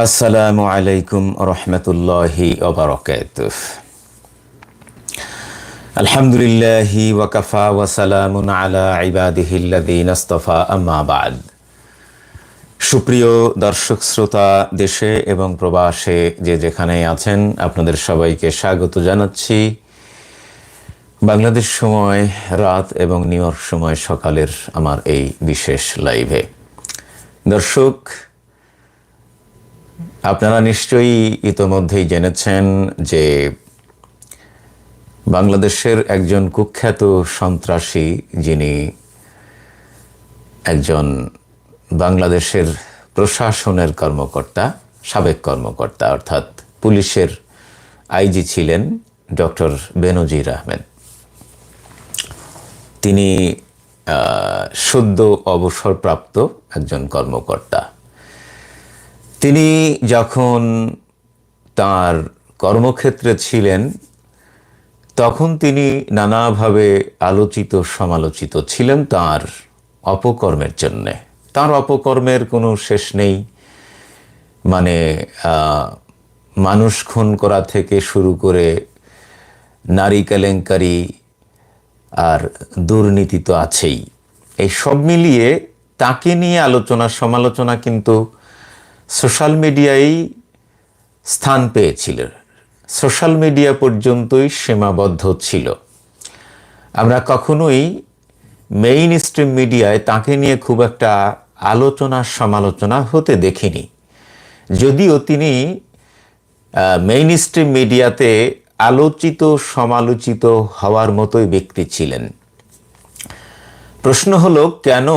আসসালামু আলাইকুম রহমতুল্লাহি আলহামদুলিল্লাহি ওয়াকাফা ওয়াসালামুন আলা ইবাদিহিল্লাদিন আস্তফা, আম্মা সুপ্রিয় দর্শক, শ্রোতা, দেশে এবং প্রবাসে যে যেখানে আছেন, আপনাদের সবাইকে স্বাগত জানাচ্ছি। বাংলাদেশ সময় রাত এবং নিউ সময় সকালের আমার এই বিশেষ লাইভে। দর্শক আপনারা নিশ্চয়ই ইতোমধ্যেই জেনেছেন যে বাংলাদেশের একজন কুখ্যাত সন্ত্রাসী যিনি একজন বাংলাদেশের প্রশাসনের কর্মকর্তা, সাবেক কর্মকর্তা, অর্থাৎ পুলিশের আইজি ছিলেন ডক্টর বেনজির আহমেদ। তিনি সদ্য অবসরপ্রাপ্ত একজন কর্মকর্তা। তিনি যখন তার কর্মক্ষেত্রে ছিলেন, তখন তিনি নানাভাবে আলোচিত, সমালোচিত ছিলেন তার অপকর্মের জন্যে। তার অপকর্মের কোনো শেষ নেই। মানে মানুষ খুন করা থেকে শুরু করে নারী কেলেঙ্কারি আর দুর্নীতি তো আছেই। এই সব মিলিয়ে তাকে নিয়ে আলোচনা, সমালোচনা কিন্তু সোশ্যাল মিডিয়ায় স্থান পেয়েছিল। সোশ্যাল মিডিয়া পর্যন্তই সীমাবদ্ধ ছিল। আমরা কখনোই মেইন স্ট্রিম মিডিয়ায় তাকে নিয়ে খুব একটা আলোচনা সমালোচনা হতে দেখিনি। যদিও তিনি মেইন স্ট্রিম মিডিয়াতে আলোচিত, সমালোচিত হওয়ার মতোই ব্যক্তি ছিলেন। প্রশ্ন হলো, কেন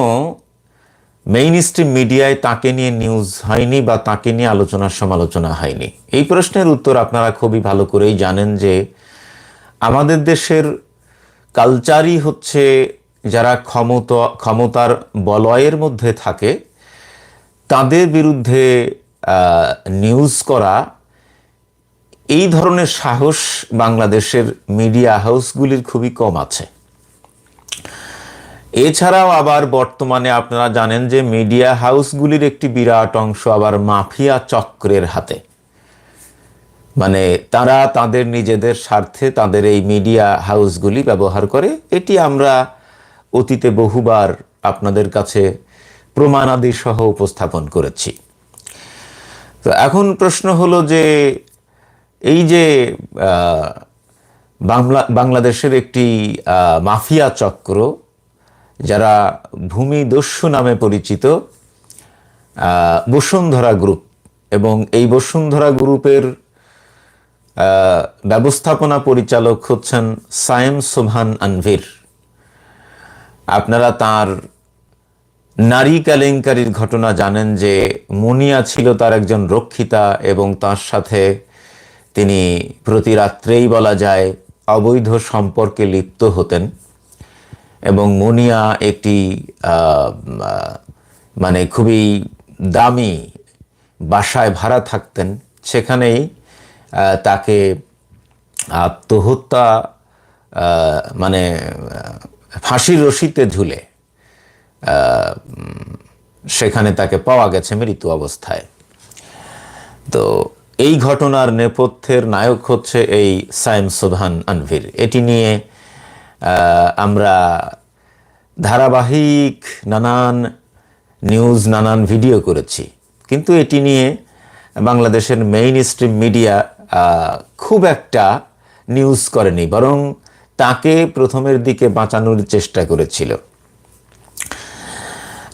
মেইন স্ট্রিম মিডিয়ায় তাকে নিয়ে নিউজ হয়নি বা তাকে নিয়ে আলোচনা সমালোচনা হয়নি। এই প্রশ্নের উত্তর আপনারা খুবই ভালো করেই জানেন যে আমাদের দেশের কালচারই হচ্ছে যারা ক্ষমতা, ক্ষমতার বলয়ের মধ্যে থাকে, তাদের বিরুদ্ধে নিউজ করা, এই ধরনের সাহস বাংলাদেশের মিডিয়া হাউসগুলির খুবই কম আছে। এছাড়াও আবার বর্তমানে আপনারা জানেন যে মিডিয়া হাউসগুলির একটি বিরাট অংশ আবার মাফিয়া চক্রের হাতে। মানে তারা তাদের নিজেদের স্বার্থে তাদের এই মিডিয়া হাউসগুলি ব্যবহার করে। এটি আমরা অতীতে বহুবার আপনাদের কাছে প্রমাণাদি সহ উপস্থাপন করেছি। তো এখন প্রশ্ন হলো যে এই যে বাংলা, বাংলাদেশের একটি মাফিয়া চক্র যারা ভূমিদস্যু নামে পরিচিত বসুন্ধরা গ্রুপ এবং এই বসুন্ধরা গ্রুপের ব্যবস্থাপনা পরিচালক হচ্ছেন সায়েম সোভান আনভির। আপনারা তার নারী কেলেঙ্কারির ঘটনা জানেন যে মুনিয়া ছিল তার একজন রক্ষিতা এবং তার সাথে তিনি প্রতি রাত্রেই বলা যায় অবৈধ সম্পর্কে লিপ্ত হতেন। এবং মুনিয়া একটি মানে খুবই দামি বাসায় ভাড়া থাকতেন। সেখানেই তাকে আত্মহত্যা মানে ফাঁসির রশিতে ঝুলে সেখানে তাকে পাওয়া গেছে মৃত্যু অবস্থায়। তো এই ঘটনার নেপথ্যের নায়ক হচ্ছে এই সাইম সোভান আনভির। এটি নিয়ে আমরা ধারাবাহিক নানান নিউজ, নানান ভিডিও করেছি। কিন্তু এটি নিয়ে বাংলাদেশের মেইন স্ট্রিম মিডিয়া খুব একটা নিউজ করেনি, বরং তাকে প্রথমের দিকে বাঁচানোর চেষ্টা করেছিল।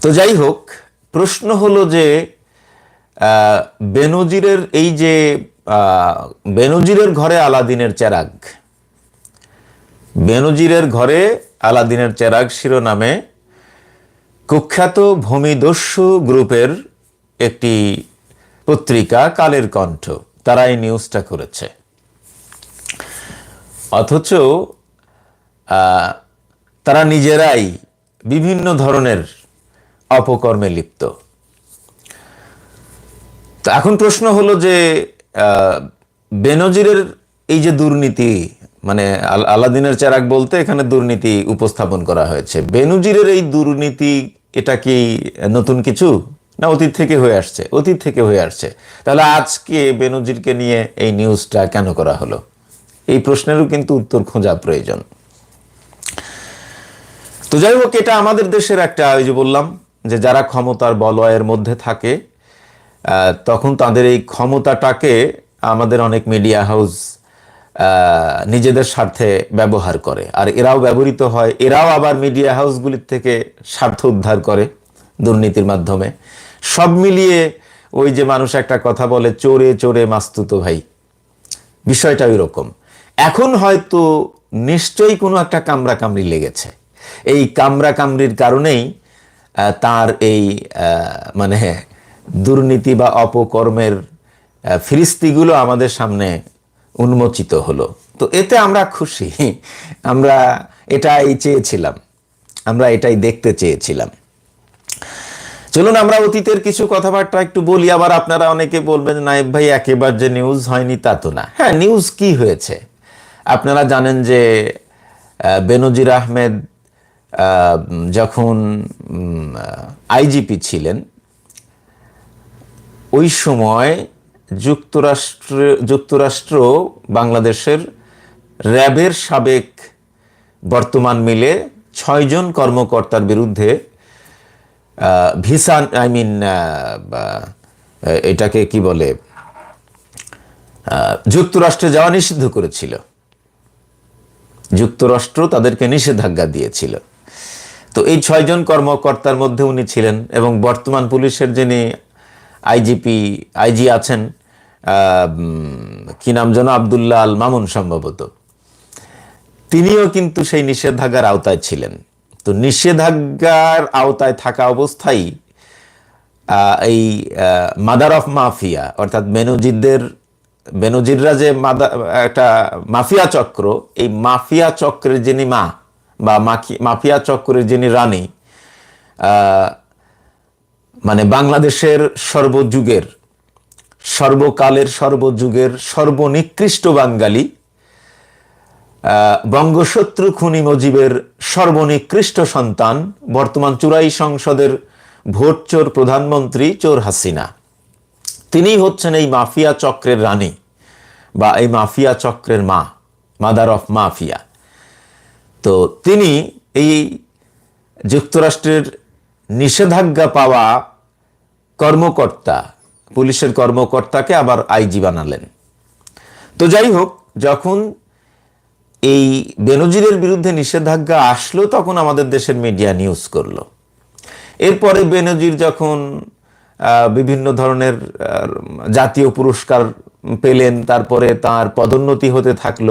তো যাই হোক, প্রশ্ন হলো যে বেনজিরের এই যে বেনজিরের ঘরে আলাদিনের চেরাগ বেনজিরের ঘরে আলাদিনের চেরাগ শিরোনামে কুখ্যাত ভূমিদস্যু গ্রুপের একটি পত্রিকা কালের কণ্ঠ। তারা এই নিউজটা করেছে। অথচ তারা নিজেরাই বিভিন্ন ধরনের অপকর্মে লিপ্ত। এখন প্রশ্ন হলো যে বেনজিরের এই যে দুর্নীতি মানে আল- আলাদিনের চেরাক বলতে এখানে দুর্নীতি উপস্থাপন করা হয়েছে। বেনুজিরের এই দুর্নীতি, এটা কি নতুন কিছু? না, অতীত থেকে হয়ে আসছে, অতীত থেকে হয়ে আসছে। তাহলে আজকে বেনজিরকে নিয়ে এই নিউজটা কেন করা হলো? এই প্রশ্নেরও কিন্তু উত্তর খোঁজা প্রয়োজন। তো যাই হোক, এটা আমাদের দেশের একটা, ওই যে বললাম, যে যারা ক্ষমতার বলয়ের মধ্যে থাকে তখন তাদের এই ক্ষমতাটাকে আমাদের অনেক মিডিয়া হাউস নিজেদের স্বার্থে ব্যবহার করে। আর এরাও ব্যবহৃত হয়, এরাও আবার মিডিয়া হাউসগুলির থেকে স্বার্থ উদ্ধার করে দুর্নীতির মাধ্যমে। সব মিলিয়ে ওই যে মানুষ একটা কথা বলে, চোরে চোরে মাস্তুতো ভাই। বিষয়টা ওই রকম। এখন হয়তো নিশ্চয়ই কোনো একটা কামরা কামড়ি লেগেছে। এই কামরা কামড়ির কারণেই তার এই মানে দুর্নীতি বা অপকর্মের ফিরিস্তিগুলো আমাদের সামনে উন্মোচিত হলো। তো এতে আমরা খুশি। আমরা এটাই চেয়েছিলাম। আমরা এটাই দেখতে চেয়েছিলাম। চলুন আমরা অতীতের কিছু কথাবার্তা একটু বলি। আবার আপনারা অনেকে বলবেন নাইব ভাই একেবারে যে নিউজ হয়নি তা তো না। হ্যাঁ নিউজ কি হয়েছে? আপনারা জানেন যে বেনজির আহমেদ আহ, যখন আইজিপি ছিলেন ওই সময় যুক্তরাষ্ট্র যুক্তরাষ্ট্র বাংলাদেশের র্যাবের সাবেক বর্তমান মিলে ছয়জন কর্মকর্তার বিরুদ্ধে ভিসা, আই মিন এটাকে কি বলে যুক্তরাষ্ট্রে যাওয়া নিষিদ্ধ করেছিল। যুক্তরাষ্ট্র তাদেরকে নিষেধাজ্ঞা দিয়েছিল। তো এই ছয়জন কর্মকর্তার মধ্যে উনি ছিলেন এবং বর্তমান পুলিশের যিনি আইজিপি, আইজি আছেন কি নাম যেন আবদুল্লাহ আল মামুন সম্ভবত। তিনিও কিন্তু সেই নিষেধাজ্ঞার আওতায় ছিলেন। তো নিষেধাজ্ঞার আওতায় থাকা অবস্থায় এই মাদার অফ মাফিয়া অর্থাৎ বেনজিরদের বেনজিররা যে মাদা, একটা মাফিয়া চক্র, এই মাফিয়া চক্রের যিনি মা বা মাফিয়া চক্রের যিনি রানী মানে বাংলাদেশের সর্বযুগের সর্বকালের, সর্বযুগের, সর্বনিকৃষ্ট বাঙালি বঙ্গশত্রু খুনি মজিবের সর্বনিকৃষ্ট সন্তান, বর্তমান চুরাই সংসদের ভোট চোর প্রধানমন্ত্রী চোর হাসিনা। তিনি হচ্ছেন এই মাফিয়া চক্রের রানী বা এই মাফিয়া চক্রের মা, মাদার অফ মাফিয়া। তো তিনি এই যুক্তরাষ্ট্রের নিষেধাজ্ঞা পাওয়া কর্মকর্তা পুলিশের কর্মকর্তাকে আবার আইজি বানালেন। তো যাই হোক, যখন এই বেনজিরের বিরুদ্ধে নিষেধাজ্ঞা আসলো, তখন আমাদের দেশের মিডিয়া নিউজ করল। এরপরে বেনজির যখন বিভিন্ন ধরনের জাতীয় পুরস্কার পেলেন, তারপরে তার পদোন্নতি হতে থাকল,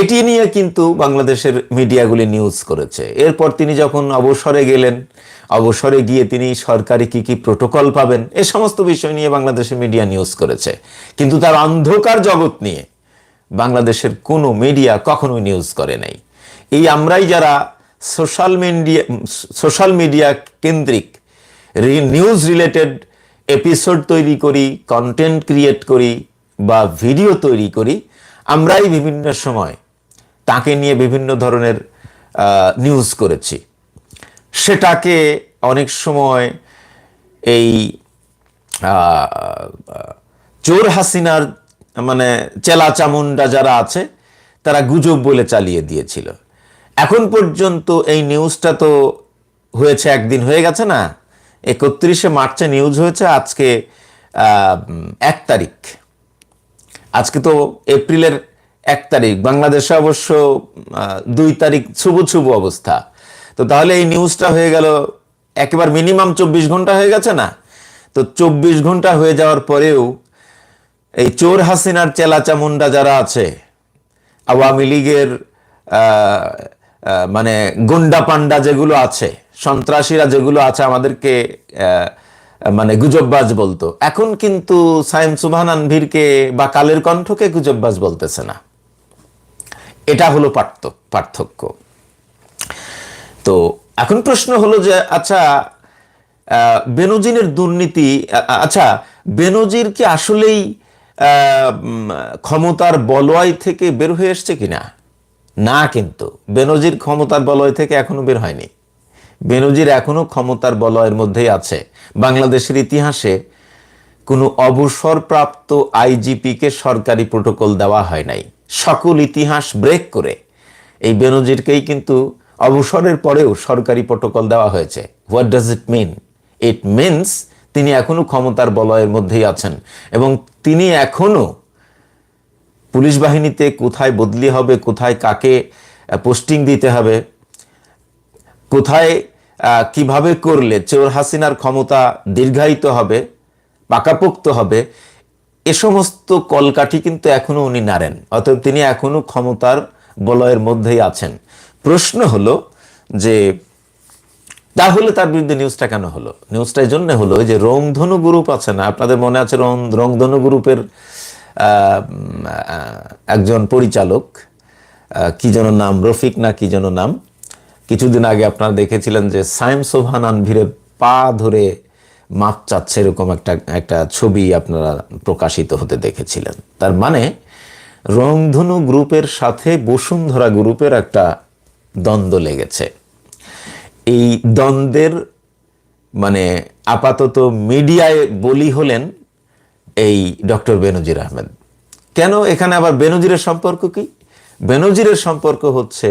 এটি নিয়ে কিন্তু বাংলাদেশের মিডিয়াগুলি নিউজ করেছে। এরপর তিনি যখন অবসরে গেলেন অবসরে গিয়ে তিনি সরকারি কি কি প্রোটোকল পাবেন, এ সমস্ত বিষয় নিয়ে বাংলাদেশের মিডিয়া নিউজ করেছে। কিন্তু তার অন্ধকার জগৎ নিয়ে বাংলাদেশের কোনো মিডিয়া কখনো নিউজ করে নাই। এই আমরাই যারা সোশ্যাল মিডিয়া সোশ্যাল মিডিয়া কেন্দ্রিক নিউজ রিলেটেড এপিসোড তৈরি করি, কন্টেন্ট ক্রিয়েট করি বা ভিডিও তৈরি করি, আমরাই বিভিন্ন সময় তাকে নিয়ে বিভিন্ন ধরনের নিউজ করেছি। সেটাকে অনেক সময় এই চোর হাসিনার মানে চেলা চামুন্ডা যারা আছে, তারা গুজব বলে চালিয়ে দিয়েছিল। এখন পর্যন্ত এই নিউজটা তো হয়েছে, একদিন হয়ে গেছে না, একত্রিশে মার্চে নিউজ হয়েছে, আজকে এক তারিখ। আজকে তো এপ্রিলের এক তারিখ, বাংলাদেশে অবশ্য দুই তারিখ ছুবু ছুবু অবস্থা। তো তাহলে এই নিউজটা হয়ে গেল, একেবারে মিনিমাম চব্বিশ ঘণ্টা হয়ে গেছে না? তো চব্বিশ ঘণ্টা হয়ে যাওয়ার পরেও এই চোর হাসিনার চেলা চামুন্ডা যারা আছে, আওয়ামী লীগের মানে গুন্ডা পান্ডা যেগুলো আছে, সন্ত্রাসীরা যেগুলো আছে আমাদেরকে মানে গুজববাজ বলতো, এখন কিন্তু সাইম সুবহান আনভিরকে বা কালের কণ্ঠকে গুজববাজ বলতেছে না। এটা হলো পার্থ- পার্থক্য। তো এখন প্রশ্ন হলো যে আচ্ছা আহ, বেনজিরের দুর্নীতি আচ্ছা বেনজির কি আসলেই ক্ষমতার বলয় থেকে বের হয়ে এসছে কিনা? না কিন্তু বেনজির ক্ষমতার বলয় থেকে এখনও বের হয়নি। বেনজির এখনও ক্ষমতার বলয়ের মধ্যেই আছে। বাংলাদেশের ইতিহাসে কোনো অবসরপ্রাপ্ত আইজিপিকে সরকারি প্রোটোকল দেওয়া হয় নাই। সকল ইতিহাস ব্রেক করে এই বেনজিরকেই কিন্তু অবসরের পরেও সরকারি প্রোটোকল দেওয়া হয়েছে। What does it mean it means তিনি এখনও ক্ষমতার বলয়ের মধ্যেই আছেন এবং তিনি এখনও পুলিশ বাহিনীতে কোথায় বদলি হবে, কোথায় কাকে পোস্টিং দিতে হবে, কোথায় কীভাবে করলে চোর হাসিনার ক্ষমতা দীর্ঘায়িত হবে, পাকাপোক্ত হবে, এ সমস্ত কলকাঠি কিন্তু এখনও উনি নাড়েন। অতএব তিনি এখনও ক্ষমতার বলয়ের মধ্যেই আছেন। প্রশ্ন হলো যে, তাহলে তার বিরুদ্ধে নিউজটা কেন হলো? নিউজটা এই জন্য হলো যে, রংধনু গ্রুপ আছে না, আপনাদের মনে আছে রংধনু গ্রুপের একজন পরিচালক কি যেন নাম, রফিক না কি যেন নাম, কিছুদিন আগে আপনারা দেখেছিলেন যে, সাইম সোভান আনভিরের পা ধরে মাপ চাচ্ছে এরকম একটা একটা ছবি আপনারা প্রকাশিত হতে দেখেছিলেন। তার মানে রংধনু গ্রুপের সাথে বসুন্ধরা গ্রুপের একটা দ্বন্দ্ব লেগেছে। এই দ্বন্দ্বের মানে আপাতত মিডিয়ায় বলি হলেন এই ডক্টর বেনজির আহমেদ। কেন এখানে আবার বেনজিরের সম্পর্ক কি? বেনজিরের সম্পর্ক হচ্ছে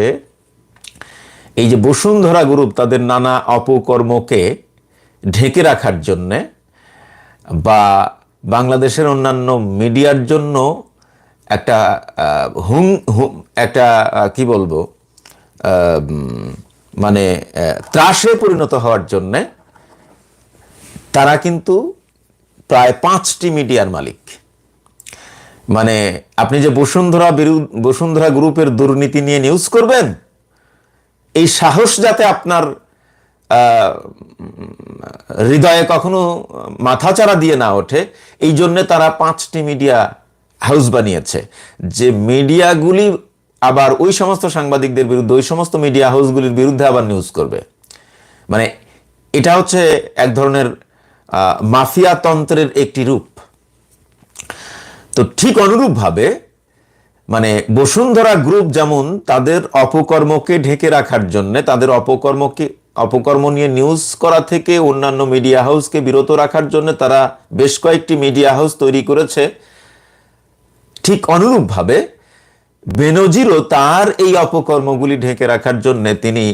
এই যে বসুন্ধরা গ্রুপ তাদের নানা অপকর্মকে ঢেকে রাখার জন্যে বা বাংলাদেশের অন্যান্য মিডিয়ার জন্য একটা হুম, একটা কি বলব? মানে ত্রাসে পরিণত হওয়ার জন্যে তারা কিন্তু প্রায় পাঁচটি মিডিয়ার মালিক। মানে আপনি যে বসুন্ধরা বিরু- বসুন্ধরা গ্রুপের দুর্নীতি নিয়ে নিউজ করবেন, এই সাহস যাতে আপনার হৃদয়ে কখনো মাথাচাড়া দিয়ে না ওঠে, এই জন্য তারা পাঁচটি মিডিয়া হাউস বানিয়েছে। যে মিডিয়াগুলি আবার ওই সমস্ত সাংবাদিকদের বিরুদ্ধে, ওই সমস্ত মিডিয়া হাউসগুলির বিরুদ্ধে আবার নিউজ করবে। মানে এটা হচ্ছে এক ধরনের মাফিয়া তন্ত্রের একটি রূপ। তো ঠিক অনুরূপভাবে মানে বসুন্ধরা গ্রুপ যেমন তাদের অপকর্মকে ঢেকে রাখার জন্য, তাদের অপকর্মকে, অপকর্ম নিয়ে নিউজ করা থেকে অন্যান্য মিডিয়া হাউসকে বিরত রাখার জন্য তারা বেশ কয়েকটি মিডিয়া হাউস তৈরি করেছে। ঠিক অনুরূপভাবে বেনজিরও তার এই অপকর্মগুলি ঢেকে রাখার জন্য তিনি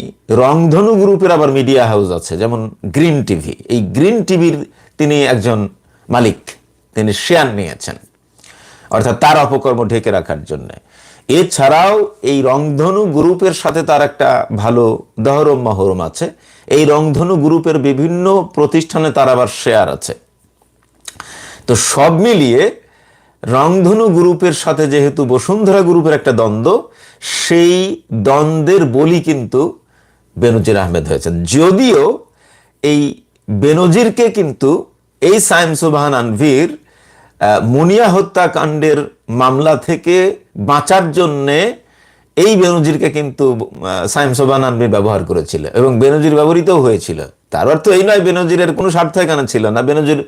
রংধনু গ্রুপের আবার মিডিয়া হাউস আছে, যেমন গ্রিন টিভি। এই গ্রিন টিভির তিনি একজন মালিক, তিনি শেয়ার নিয়েছেন, অর্থাৎ তার অপকর্ম ঢেকে রাখার জন্য। এছাড়াও এই রংধনু গ্রুপের সাথে তার একটা ভালো দহরম মহরম আছে। এই রংধনু গ্রুপের বিভিন্ন প্রতিষ্ঠানে তার আবার শেয়ার আছে। তো সব মিলিয়ে রংধনু গ্রুপের সাথে যেহেতু বসুন্ধরা গ্রুপের একটা দ্বন্দ্ব, সেই দ্বন্দ্বের বলি কিন্তু বেনজির আহমেদ হয়েছেন। যদিও এই বেনজিরকে কিন্তু এই সাইম সুবাহান আনভির মুনিয়া হত্যাকাণ্ডের মামলা থেকে বাঁচার জন্যে এই বেনজিরকে কিন্তু সাইম সোবান আনভির ব্যবহার করেছিল এবং বেনজির ব্যবহৃতও হয়েছিল। তার অর্থ এই নয়, বেনজিরের কোনো স্বার্থ এখানে ছিল না। বেনজির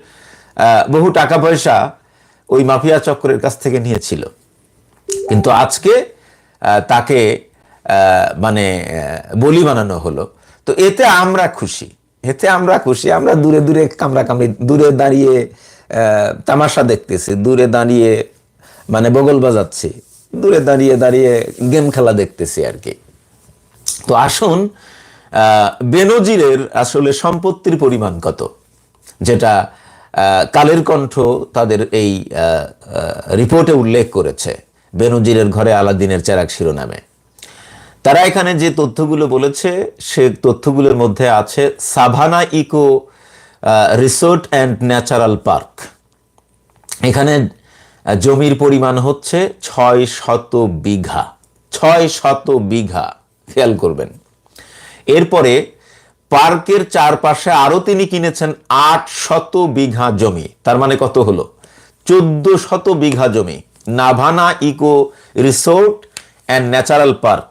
বহু টাকা পয়সা ওই মাফিয়া চক্রের কাছ থেকে নিয়েছিল। কিন্তু আজকে তাকে মানে বলি বানানো হলো। তো এতে আমরা খুশি। এতে আমরা খুশি। আমরা দূরে দূরে কামড়া কামড়ি, দূরে দাঁড়িয়ে তামাশা দেখতেছি। দূরে দাঁড়িয়ে মানে বগল বাজাচ্ছি। দূরে দাঁড়িয়ে দাঁড়িয়ে গেম খেলা দেখতেছি আর কি। তো আসুন বেনজিরের আসলে সম্পত্তির পরিমাণ কত, যেটা কালের কণ্ঠ তাদের এই রিপোর্টে উল্লেখ করেছে বেনজিরের ঘরে আলাদিনের চেরাক শিরোনামে। তারা এখানে যে তথ্যগুলো বলেছে, সে তথ্যগুলোর মধ্যে আছে Savanna eco resort and natural park. এখানে জমির পরিমাণ হচ্ছে ছয় শত বিঘা। ছয় শত বিঘা, খেয়াল করবেন। এরপরে পার্কের চারপাশে আরও তিনি কিনেছেন আট শত বিঘা জমি। তার মানে কত হলো? চোদ্দ শত বিঘা জমি। Navana eco resort and natural park.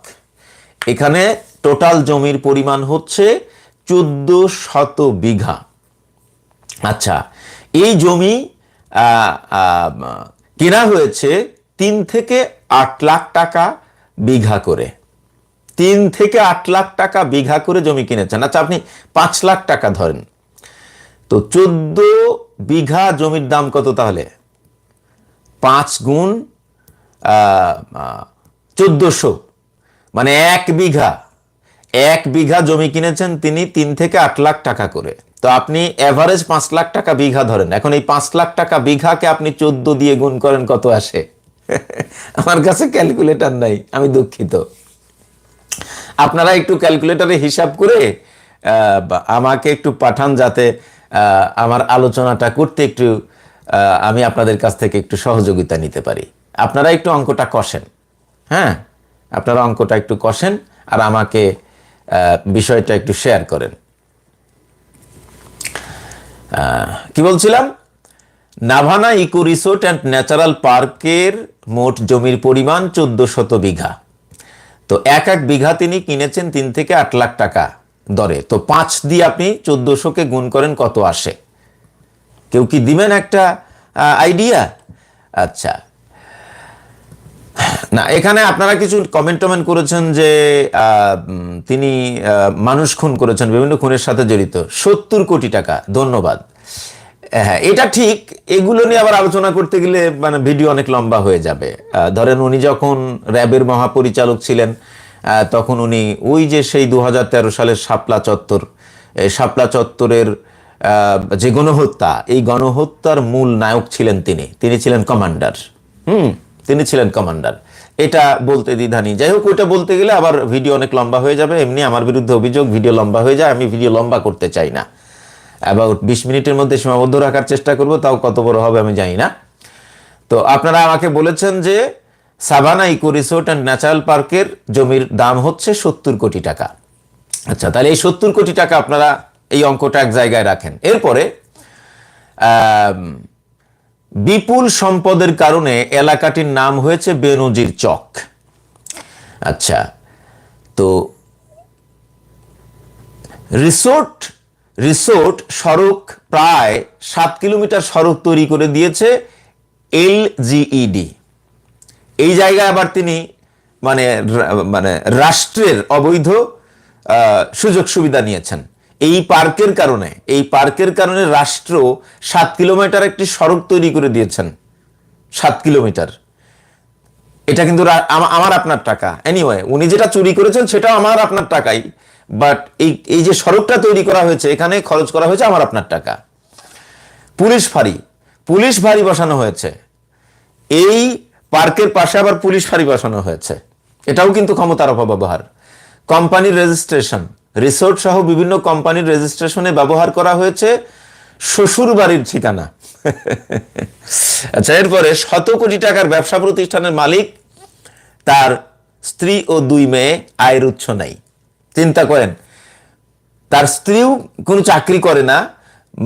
এখানে টোটাল জমির পরিমাণ হচ্ছে চোদ্দ শত বিঘা। আচ্ছা এই জমি কেনা হয়েছে তিন থেকে আট লাখ টাকা বিঘা করে। তিন থেকে আট লাখ টাকা বিঘা করে জমি কিনেছেন। আচ্ছা আপনি পাঁচ লাখ টাকা ধরেন। তো চোদ্দ বিঘা জমির দাম কত তাহলে? পাঁচ গুণ চোদ্দশো। মানে এক বিঘা এক বিঘা জমি কিনেছেন তিনি তিন থেকে আট লাখ টাকা করে। তো আপনি অ্যাভারেজ পাঁচ লাখ টাকা বিঘা ধরেন। এখন এই পাঁচ লাখ টাকা বিঘাকে আপনি চোদ্দ দিয়ে গুণ করেন, কত আসে? আমার কাছে ক্যালকুলেটার নাই, আমি দুঃখিত। আপনারা একটু ক্যালকুলেটরে হিসাব করে আমাকে একটু পাঠান যাতে আমার আলোচনাটা করতে একটু আমি আপনাদের কাছ থেকে একটু সহযোগিতা নিতে পারি। আপনারা একটু অঙ্কটা কষেন। হ্যাঁ? আপনারা অঙ্কটা একটু কষেন আর আমাকে বিষয়টা একটু শেয়ার করেন। কি বলছিলাম? Navana eco resort and natural পার্কের মোট জমির পরিমাণ চোদ্দ শত বিঘা। তো এক এক বিঘা তিনি কিনেছেন তিন থেকে আট লাখ টাকা দরে। তো পাঁচ দিয়ে আপনি চোদ্দশোকে গুণ করেন কত আসে? কেউ কি দিবেন একটা আইডিয়া আচ্ছা। না, এখানে আপনারা কিছু কমেন্ট টমেন্ট করেছেন যে তিনি মানুষ খুন করেছেন, বিভিন্ন খুনের সাথে জড়িত। সত্তর কোটি টাকা, ধন্যবাদ। হ্যাঁ এটা ঠিক। এগুলো নিয়ে আবার আলোচনা করতে গেলে মানে ভিডিও অনেক লম্বা হয়ে যাবে। ধরেন উনি যখন র্যাবের মহাপরিচালক ছিলেন তখন উনি ওই যে সেই দু হাজার তেরো সালের শাপলা চত্বর শাপলা চত্বরের যে গণহত্যা, এই গণহত্যার মূল নায়ক ছিলেন তিনি। তিনি ছিলেন কমান্ডার। হুম, তিনি ছিলেন কমান্ডার। এটা বলতে দ্বিধানি যাই হোক, ওইটা বলতে গেলে আবার ভিডিও অনেক লম্বা হয়ে যাবে। এমনি আমার বিরুদ্ধে অভিযোগ ভিডিও লম্বা হয়ে যায়, আমি ভিডিও লম্বা করতে চাই না। অ্যাবাউট বিশ মিনিটের মধ্যে সীমাবদ্ধ রাখার চেষ্টা করব, তাও কত বড় হবে আমি জানি না। তো আপনারা আমাকে বলেছেন যে Savanna eco resort and natural পার্কের জমির দাম হচ্ছে সত্তর কোটি টাকা। আচ্ছা তাহলে এই সত্তর কোটি টাকা আপনারা এই অঙ্কটা এক জায়গায় রাখেন। এরপরে বিপুল সম্পদের কারণে এলাকাটির নাম হয়েছে বেনজির চক। আচ্ছা তো রিসোর্ট রিসোর্ট সড়ক প্রায় সাত কিলোমিটার সড়ক তৈরি করে দিয়েছে এলজিইডি এই জায়গায় আবার তিনি মানে মানে রাষ্ট্রের অবৈধ সুযোগ সুবিধা নিয়েছেন। এই পার্কের কারণে, এই পার্কের কারণে রাষ্ট্র সাত কিলোমিটার একটি সড়ক তৈরি করে দিয়েছেন। সাত কিলোমিটার। এটা কিন্তু আমার আপনার টাকা। এনিওয়ে উনি যেটা চুরি করেছেন সেটাও আমার আপনার টাকাই। বাট এই এই যে সড়কটা তৈরি করা হয়েছে, এখানে খরচ করা হয়েছে আমার আপনার টাকা। পুলিশ ফাঁড়ি। পুলিশ ফাঁড়ি বসানো হয়েছে। এই পার্কের পাশে আবার পুলিশ ফাঁড়ি বসানো হয়েছে। এটাও কিন্তু ক্ষমতার অপব্যবহার। কোম্পানির রেজিস্ট্রেশন। রিসোর্ট সহ বিভিন্ন কোম্পানির রেজিস্ট্রেশনে ব্যবহার করা হয়েছে শ্বশুর বাড়ির ঠিকানা। আচ্ছা এরপরে শত কোটি টাকার ব্যবসা প্রতিষ্ঠানের মালিক তার স্ত্রী ও দুই মেয়ে আয়ের উৎস নাই। চিন্তা করেন, তার স্ত্রীও কোনো চাকরি করে না,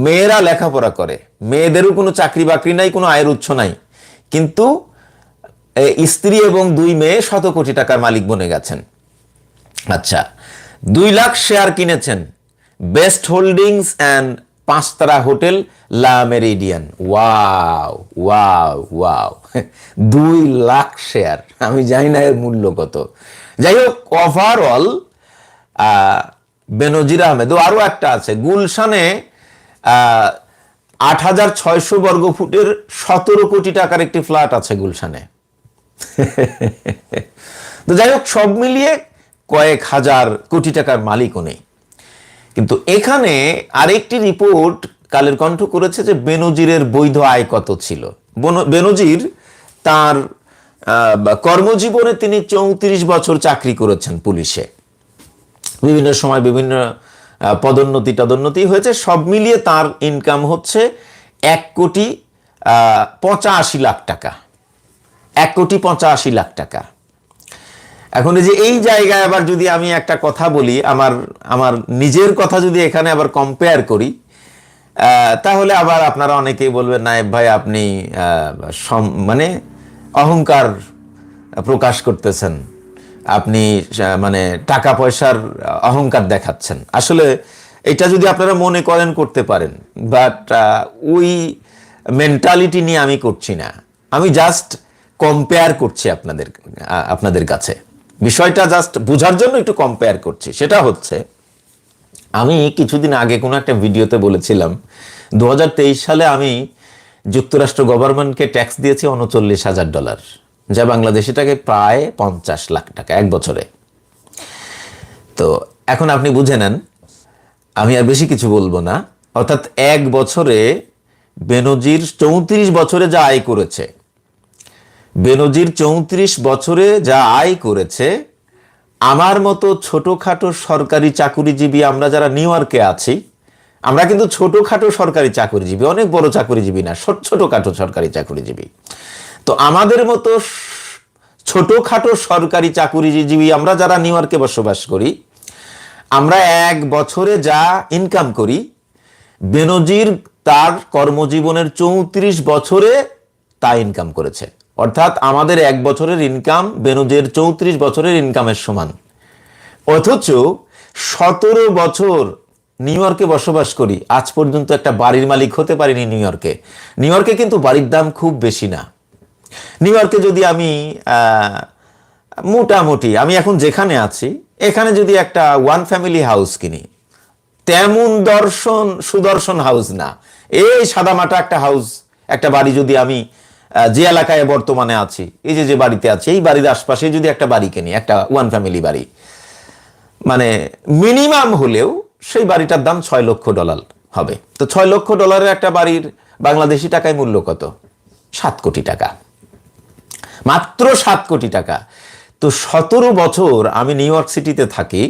মেয়েরা লেখাপড়া করে। মেয়েদেরও কোনো চাকরি বাকরি নাই, কোনো আয়ের উৎস নাই। কিন্তু স্ত্রী এবং দুই মেয়ে শত কোটি টাকার মালিক বনে গেছেন। আচ্ছা দুই লাখ শেয়ার কিনেছেন। Best holdings and পাঁচতারা hotel Le Meridien. Wow wow wow. দুই লাখ শেয়ার। আমি জানি না এর মূল্য কত। যাই হোক ওভারঅল বেনজির আহমেদ ও আরও একটা আছে। গুলশানে আট হাজার ছয়শো বর্গ ফুটের সতেরো কোটি টাকার একটি ফ্ল্যাট আছে গুলশানে। তো যাই হোক, সব মিলিয়ে কয়েক হাজার কোটি টাকার মালিকও নেই। কিন্তু এখানে আরেকটি রিপোর্ট কালের কণ্ঠ করেছে যে বেনজিরের বৈধ আয় কত ছিল। বন- বেনজির তার কর্মজীবনে তিনি চৌত্রিশ বছর চাকরি করেছেন পুলিশে। বিভিন্ন সময় বিভিন্ন পদোন্নতি টদোন্নতি হয়েছে, সব মিলিয়ে তার ইনকাম হচ্ছে এক কোটি পঁচাশি লাখ টাকা। এক কোটি পঁচাশি লাখ টাকা। এখন এই যে এই জায়গায় আবার যদি আমি একটা কথা বলি, আমার আমার নিজের কথা যদি এখানে আবার কম্পেয়ার করি তাহলে আবার আপনারা অনেকেই বলবেন, নায়েব ভাই, আপনি মানে অহংকার প্রকাশ করতেছেন। আপনি মানে টাকা পয়সার অহংকার দেখাচ্ছেন। আসলে এটা যদি আপনারা মনে করেন করতে পারেন বাট ওই মেন্টালিটি নিয়ে আমি করছি না। আমি জাস্ট কম্পেয়ার করছি আপনাদের আপনাদের কাছে। বিষয়টা জাস্ট বোঝার জন্য একটু কম্পেয়ার করছি। সেটা হচ্ছে, আমি কিছুদিন আগে কোনো একটা ভিডিওতে বলেছিলাম দু হাজার তেইশ সালে আমি যুক্তরাষ্ট্র গভর্নমেন্টকে ট্যাক্স দিয়েছি উনচল্লিশ হাজার ডলার যা বাংলাদেশি টাকায় প্রায় পঞ্চাশ লাখ টাকা এক বছরে। তো এখন আপনি বুঝে নেন, আমি আর বেশি কিছু বলব না। অর্থাৎ এক বছরে বেনজির চৌত্রিশ বছরে যা আয় করেছে বেনজির চৌত্রিশ বছরে যা আয় করেছে, আমার মতো ছোটোখাটো সরকারি চাকুরিজীবী আমরা যারা নিউ ইয়র্কে আছি, আমরা কিন্তু ছোটোখাটো সরকারি চাকুরিজীবী, অনেক বড় চাকুরিজীবী না, ছোট, ছোটোখাটো সরকারি চাকুরিজীবী। তো আমাদের মতো ছোটোখাটো সরকারি চাকুরিজীবী আমরা যারা নিউ ইয়র্কে বসবাস করি, আমরা এক বছরে যা ইনকাম করি, বেনজির তার কর্মজীবনের চৌত্রিশ বছরে তা ইনকাম করেছে। অর্থাৎ আমাদের এক বছরের ইনকাম বেনজির চৌত্রিশ বছরের ইনকামের সমান। অথচ সতেরো বছর নিউ ইয়র্কে বসবাস করি, আজ পর্যন্ত একটা বাড়ির মালিক হতে পারিনি নিউ ইয়র্কে নিউ ইয়র্কে কিন্তু বাড়ির দাম খুব বেশি না। নিউ ইয়র্কে যদি আমি মোটামুটি আমি এখন যেখানে আছি, এখানে যদি একটা ওয়ান ফ্যামিলি হাউস কিনি, তেমন দর্শন, সুদর্শন হাউস না। এই সাদামাটা একটা হাউস একটা বাড়ি যদি আমি যে এলাকায় বর্তমানে আছি, এই যে যে বাড়িতে আছি, এই বাড়ির আশপাশে যদি একটা বাড়ি কিনি, একটা ওয়ান ফ্যামিলি বাড়ি মানে মিনিমাম হলেও সেই বাড়িটার দাম ছয় লক্ষ ডলার হবে। তো ছয় লক্ষ ডলারের একটা বাড়ির বাংলাদেশি টাকায় মূল্য কত? সাত কোটি টাকা। মাত্র সাত কোটি টাকা। তো সতেরো বছর আমি নিউ ইয়র্ক সিটিতে থাকি,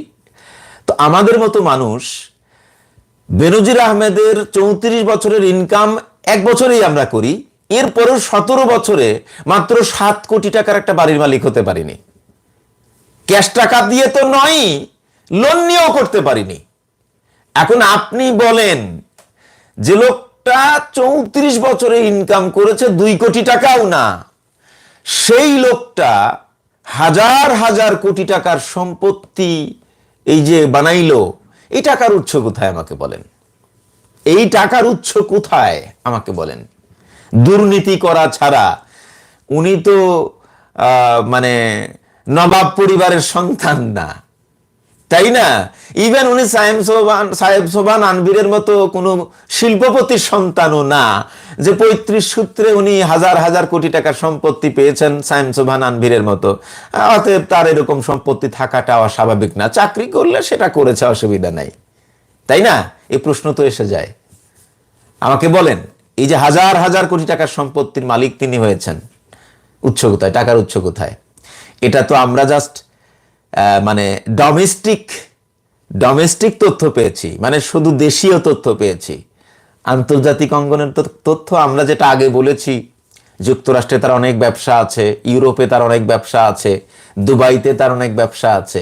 তো আমাদের মতো মানুষ, বেনজির আহমেদের চৌত্রিশ বছরের ইনকাম এক বছরেই আমরা করি এরপরেও সতেরো বছরে মাত্র সাত কোটি টাকার একটা বাড়ির মালিক হতে পারিনি। ক্যাশ টাকা দিয়ে তো নয় লোন নিয়েও করতে পারিনি। এখন আপনি বলেন, যে লোকটা চৌত্রিশ বছরে ইনকাম করেছে, দুই কোটি টাকাও না। সেই লোকটা হাজার হাজার কোটি টাকার সম্পত্তি এই যে বানাইলো, এই টাকার উৎস কোথায় আমাকে বলেন? এই টাকার উৎস কোথায় আমাকে বলেন? দুর্নীতি করা ছাড়া উনি তো মানে নবাব পরিবারের সন্তান না। তাই না? ইভেন উনি সাহেব সোবান সাহেব সোবান আনবিরের মতো কোনো শিল্পপতির সন্তানও না, যে পঁয়ত্রিশ সূত্রে উনি হাজার হাজার কোটি টাকার সম্পত্তি পেয়েছেন সাহেব সোবান আনবিরের মতো। অতএব তার এরকম সম্পত্তি থাকাটা অস্বাভাবিক না। চাকরি করলে সেটা করেছে, অসুবিধা নাই। তাই না? এই প্রশ্ন তো এসে যায়। আমাকে বলেন। এই যে হাজার হাজার কোটি টাকার সম্পত্তির মালিক তিনি হয়েছেন, উৎস কোথায়, টাকার উৎস কোথায়? এটা তো আমরা জাস্ট মানে ডোমেস্টিক ডোমেস্টিক তথ্য পেয়েছি মানে শুধু দেশীয় তথ্য পেয়েছি। আন্তর্জাতিক অঙ্গনের তথ্য আমরা যেটা আগে বলেছি, যুক্তরাষ্ট্রে তার অনেক ব্যবসা আছে, ইউরোপে তার অনেক ব্যবসা আছে, দুবাইতে তার অনেক ব্যবসা আছে।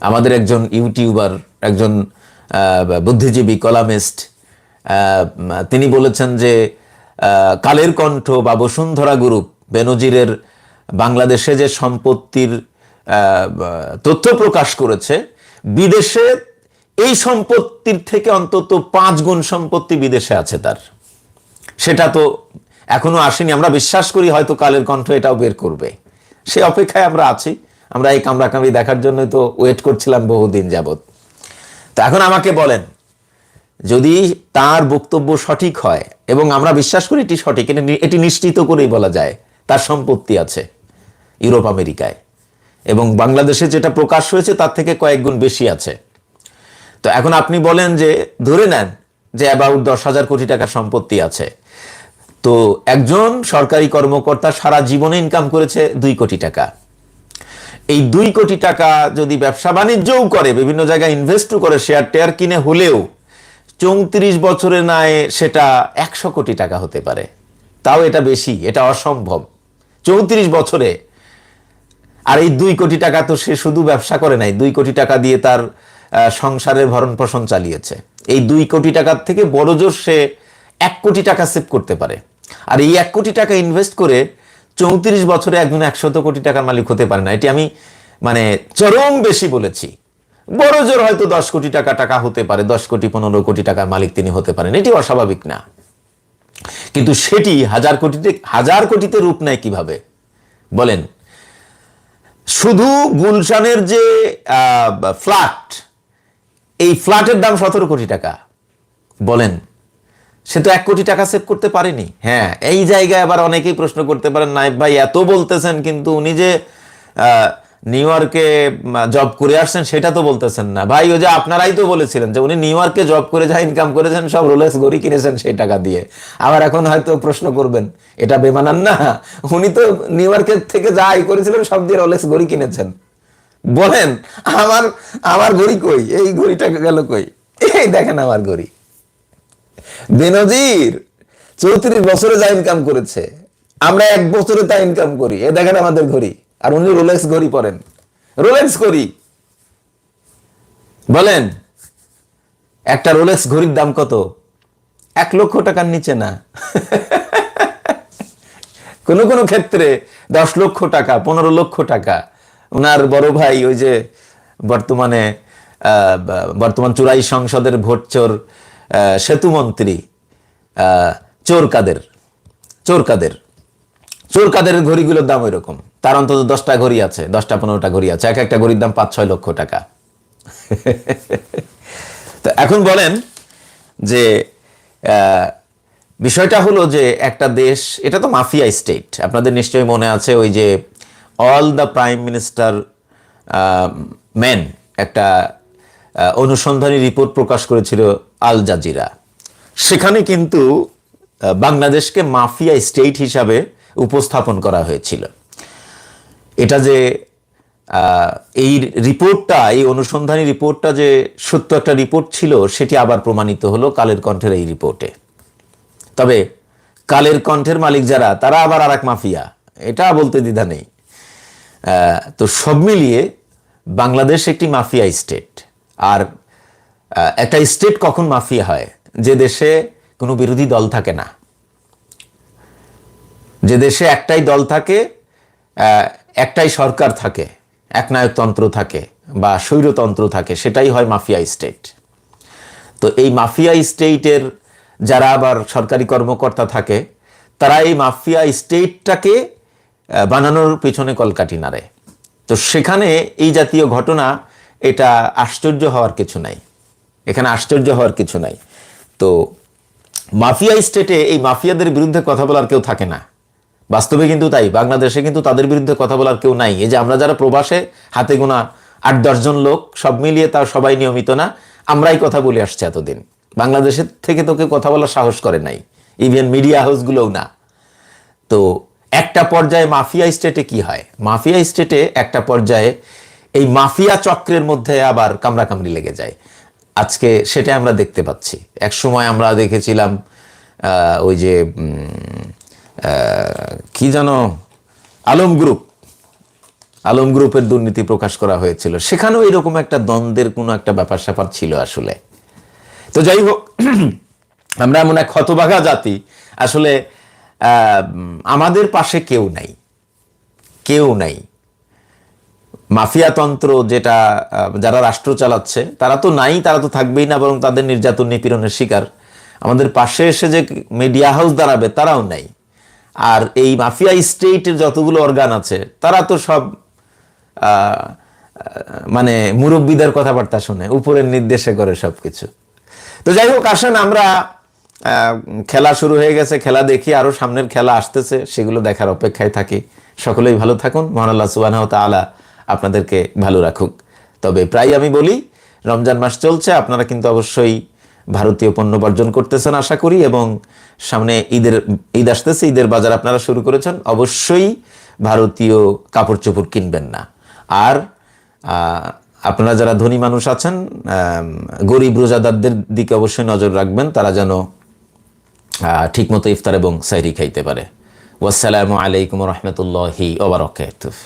আমাদের একজন ইউটিউবার, একজন বুদ্ধিজীবী, কলামিস্ট তিনি বলেছেন যে কালের কণ্ঠ বা বসুন্ধরা গ্রুপ, বেনজিরের বাংলাদেশে যে সম্পত্তির তথ্য প্রকাশ করেছে, বিদেশে এই সম্পত্তির থেকে অন্তত পাঁচ গুণ সম্পত্তি বিদেশে আছে তার। সেটা তো এখনও আসেনি। আমরা বিশ্বাস করি হয়তো কালের কণ্ঠ এটাও বের করবে। সে অপেক্ষায় আমরা আছি। আমরা এই কামড়াকামড়ি দেখার জন্য তো ওয়েট করছিলাম বহুদিন যাবত তো এখন আমাকে বলেন যদি তার বক্তব্য সঠিক হয়, এবং আমরা বিশ্বাস করি এটি সঠিক, এটি নিশ্চিত করেই বলা যায়, তার সম্পত্তি আছে ইউরোপ, আমেরিকায়। এবং বাংলাদেশে যেটা প্রকাশ হয়েছে তার থেকে কয়েক গুণ বেশি আছে। তো এখন আপনি বলেন যে, ধরে নেন যে অ্যাবাউট দশ হাজার কোটি টাকার সম্পত্তি আছে। তো একজন সরকারি কর্মকর্তা সারা জীবনে ইনকাম করেছে দুই কোটি টাকা। এই দুই কোটি টাকা যদি ব্যবসা বাণিজ্যও করে, বিভিন্ন জায়গায় ইনভেস্টও করে শেয়ার টেয়ার কিনে হলেও চৌত্রিশ বছরে নয় সেটা একশো কোটি টাকা হতে পারে। তাও এটা বেশি, এটা অসম্ভব। চৌত্রিশ বছরে, আর এই দুই কোটি টাকা তো সে শুধু ব্যবসা করে নাই, দুই কোটি টাকা দিয়ে তার সংসারের ভরণ পোষণ চালিয়েছে। এই দুই কোটি টাকার থেকে বড় জোর সে এক কোটি টাকা সেভ করতে পারে। আর এই এক কোটি টাকা ইনভেস্ট করে চৌত্রিশ বছরে একজন একশত কোটি টাকার মালিক হতে পারে না। এটি আমি মানে চরম বেশি বলেছি। বড় জোর হয়তো দশ কোটি টাকা টাকা হতে পারে, দশ কোটি, পনেরো কোটি টাকার মালিক তিনি হতে পারেন, এটি অস্বাভাবিক না। কিন্তু সেটি হাজার কোটিতে হাজার কোটিতে রূপ নেয় কীভাবে? বলেন, শুধু গুলশানের যে ফ্ল্যাট, এই ফ্ল্যাটের দাম সতেরো কোটি টাকা। বলেন, সে তো এক কোটি টাকা সেভ করতে পারেনি। হ্যাঁ এই জায়গায় আবার অনেকেই প্রশ্ন করতে পারেন নাইব ভাই এত বলতেছেন, কিন্তু উনি যে নিউ ইয়র্কে জব করে আসছেন, সেটা তো বলতেছেন না। ভাই, ওই যে আপনারাই তো বলেছিলেন যে উনি নিউ ইয়র্কে জব করে যা ইনকাম করেছেন, সব রোলেক্স গড়ি কিনেছেন সেই টাকা দিয়ে। আবার এখন হয়তো প্রশ্ন করবেন, এটা বেমানান না? উনি তো নিউ ইয়র্কের থেকে যা আয় করেছিলেন, সব দিয়ে রোলেক্স গড়ি কিনেছেন। বলেন, আমার আমার ঘড়ি কই? এই ঘড়িটা গেল কই? এই দেখেন আমার ঘড়ি। বেনজির চৌত্রিশ বছরে যা ইনকাম করেছে, আমরা এক বছরে তা ইনকাম করি। এ দেখেন আমাদের ঘড়ি। আর উনি রোলেক্স ঘড়ি পরেন। রোলেক্স ঘড়ি বলেন, একটা রোলেক্স ঘড়ির দাম কত? এক লক্ষ টাকার নিচে না। কোনো কোনো ক্ষেত্রে দশ লক্ষ টাকা, পনেরো লক্ষ টাকা। ওনার বড় ভাই ওই যে বর্তমানে বর্তমান চুরাই সংসদের ভোট চোর সেতুমন্ত্রী চোর কাদের চোর কাদের চোর কাদের ঘড়িগুলোর দাম ওই রকম তার অন্তত দশটা ঘড়ি আছে, দশটা পনেরোটা ঘড়ি আছে, এক একটা ঘড়ির দাম পাঁচ, ছয় লক্ষ টাকা। তো এখন বলেন যে বিষয়টা হলো যে একটা দেশ, এটা তো মাফিয়া স্টেট আপনাদের নিশ্চয়ই মনে আছে ওই যে all the prime minister man একটা অনুসন্ধানী রিপোর্ট প্রকাশ করেছিল আল জাজিরা সেখানে কিন্তু বাংলাদেশকে মাফিয়া স্টেট হিসাবে উপস্থাপন করা হয়েছিল। এটা যে এই রিপোর্টটা, এই অনুসন্ধানী রিপোর্টটা যে সত্য একটা রিপোর্ট ছিল, সেটি আবার প্রমাণিত হলো কালের কণ্ঠের এই রিপোর্টে। তবে কালের কণ্ঠের মালিক যারা, তারা আবার আর এক মাফিয়া। এটা বলতে দ্বিধা নেই। তো সব মিলিয়ে বাংলাদেশ একটি মাফিয়া স্টেট। আর একটা স্টেট কখন মাফিয়া হয়? যে দেশে কোনো বিরোধী দল থাকে না। যে দেশে একটাই দল থাকে একটাই সরকার থাকে, একনায়কতন্ত্র থাকে বা স্বৈরতন্ত্র থাকে, সেটাই হয় মাফিয়া স্টেট। তো এই মাফিয়া স্টেটের যারা আবার সরকারি কর্মকর্তা থাকে, তারা এই মাফিয়া স্টেটটাকে বানানোর পিছনে কলকাটি নাড়ে। তো সেখানে এই জাতীয় ঘটনা, এটা আশ্চর্য হওয়ার কিছু নাই। এখানে আশ্চর্য হওয়ার কিছু নাই। তো মাফিয়া স্টেটে এই মাফিয়াদের বিরুদ্ধে কথা বলার কেউ থাকে না। বাস্তবে কিন্তু তাই, বাংলাদেশে কিন্তু তাদের বিরুদ্ধে কথা বলার কেউ নাই। এই যে আমরা যারা প্রবাসে হাতে গোনা আট দশজন লোক, সব মিলিয়ে তার সবাই নিয়মিত না, আমরাই কথা বলে আসছি এতদিন। বাংলাদেশের থেকে তো কেউ কথা বলার সাহস করে নাই ইভেন মিডিয়া হাউসগুলোও না। তো একটা পর্যায়ে মাফিয়া স্টেটে কি হয়? মাফিয়া স্টেটে একটা পর্যায়ে এই মাফিয়া চক্রের মধ্যে আবার কামড়াকামড়ি লেগে যায়। আজকে সেটা আমরা দেখতে পাচ্ছি। এক সময় আমরা দেখেছিলাম ওই যে কি যেন আলম গ্রুপ। আলম গ্রুপের দুর্নীতি প্রকাশ করা হয়েছিল। সেখানেও এরকম একটা দ্বন্দ্বের কোনো একটা ব্যাপার স্যাপার ছিল আসলে। তো যাই হোক, আমরা এমন এক হতবাঘা জাতি। আসলে আমাদের পাশে কেউ নাই। কেউ নাই। মাফিয়াতন্ত্র যেটা যারা রাষ্ট্র চালাচ্ছে, তারা তো নাই, তারা তো থাকবেই না, বরং তাদের নির্যাতন নিপীড়নের শিকার। আমাদের পাশে এসে যে মিডিয়া হাউস দাঁড়াবে, তারাও নাই। আর এই মাফিয়া স্টেটের যতগুলো অর্গান আছে, তারা তো সব মানে মুরব্বীদের কথাবার্তা শুনে, উপরের নির্দেশে করে সবকিছু। তো যাই হোক, আসেন আমরা খেলা শুরু হয়ে গেছে, খেলা দেখি, আরও সামনের খেলা আসতেছে, সেগুলো দেখার অপেক্ষায় থাকি। সকলেই ভালো থাকুন, মহান আল্লাহ সুবাহ তাআলা আপনাদেরকে ভালো রাখুক। তবে প্রায় আমি বলি, রমজান মাস চলছে, আপনারা কিন্তু অবশ্যই ভারতীয় পণ্য বর্জন করতেছেন আশা করি, এবং সামনে ঈদের, ঈদ আসতেছে, ঈদের বাজার আপনারা শুরু করেছেন, অবশ্যই ভারতীয় কাপড় চোপড় কিনবেন না। আর আপনারা যারা ধনী মানুষ আছেন গরিব রোজাদারদের দিকে অবশ্যই নজর রাখবেন, তারা যেন ঠিক মতো ইফতার এবং সাইরি খাইতে পারে। ওয়াসসালামু আলাইকুম রহমতুল্লাহি ওবরাকাতুহ